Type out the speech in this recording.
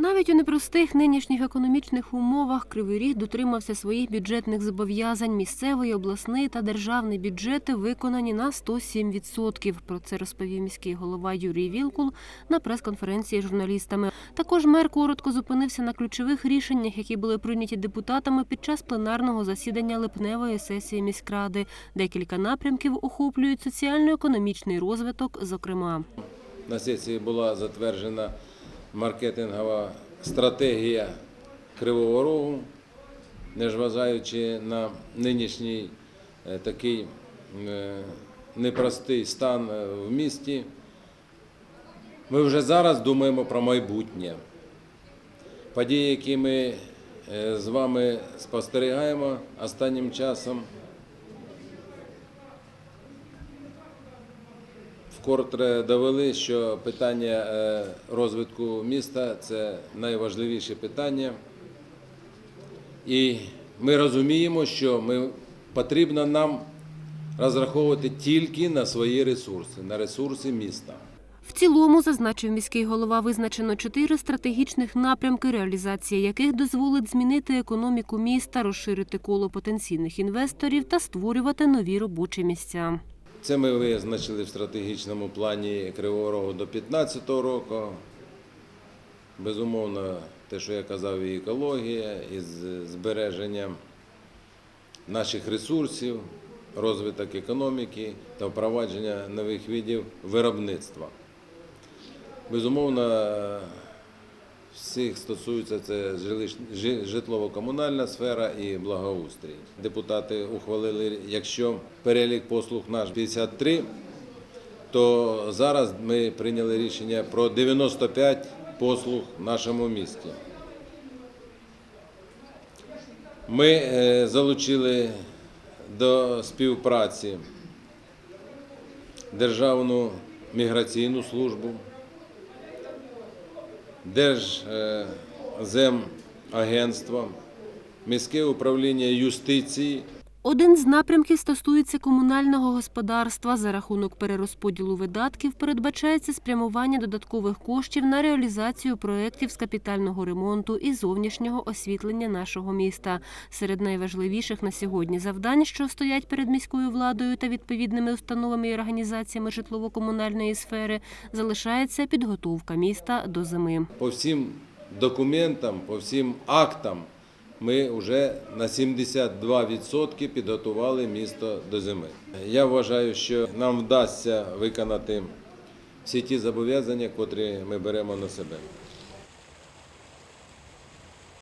Навіть у непростих нинішніх економічних умовах Кривий Ріг дотримався своїх бюджетних зобов'язань. Місцевий, обласний та державний бюджети виконані на 107%. Про це розповів міський голова Юрій Вілкул на прес-конференції з журналістами. Також мер коротко зупинився на ключових рішеннях, які були прийняті депутатами під час пленарного засідання липневої сесії міськради. Декілька напрямків охоплюють соціально-економічний розвиток, зокрема. На сесії була затверджена маркетингова стратегія Кривого Рогу, незважаючи на нинішній е, такий е, непростий стан е, в місті. Ми вже зараз думаємо про майбутнє. Події, які ми з вами спостерігаємо останнім часом, вкотре довели, що питання е, розвитку міста це найважливіше питання. І ми розуміємо, що ми, потрібно нам розраховувати тільки на свої ресурси, на ресурси міста. В цілому, зазначив міський голова, визначено чотири стратегічних напрямки, реалізація яких дозволить змінити економіку міста, розширити коло потенційних інвесторів та створювати нові робочі місця. Це ми визначили в стратегічному плані Кривого Рогу до 2015 року. Безумовно, те, що я казав, і екологія, і збереження наших ресурсів, розвиток економіки та впровадження нових видів виробництва. Безумовно, всіх стосується це житлово-комунальна сфера і благоустрій. Депутати ухвалили, якщо перелік послуг наш 53, то зараз ми прийняли рішення про 95 послуг в нашому місті. Ми е, залучили до співпраці Державну міграційну службу, Держземагентство, міське управління юстиції. Один з напрямків стосується комунального господарства. За рахунок перерозподілу видатків передбачається спрямування додаткових коштів на реалізацію проєктів з капітального ремонту і зовнішнього освітлення нашого міста. Серед найважливіших на сьогодні завдань, що стоять перед міською владою та відповідними установами і організаціями житлово-комунальної сфери, залишається підготовка міста до зими. По всім документам, по всім актам ми вже на 72% підготували місто до зими. Я вважаю, що нам вдасться виконати всі ті зобов'язання, котрі ми беремо на себе.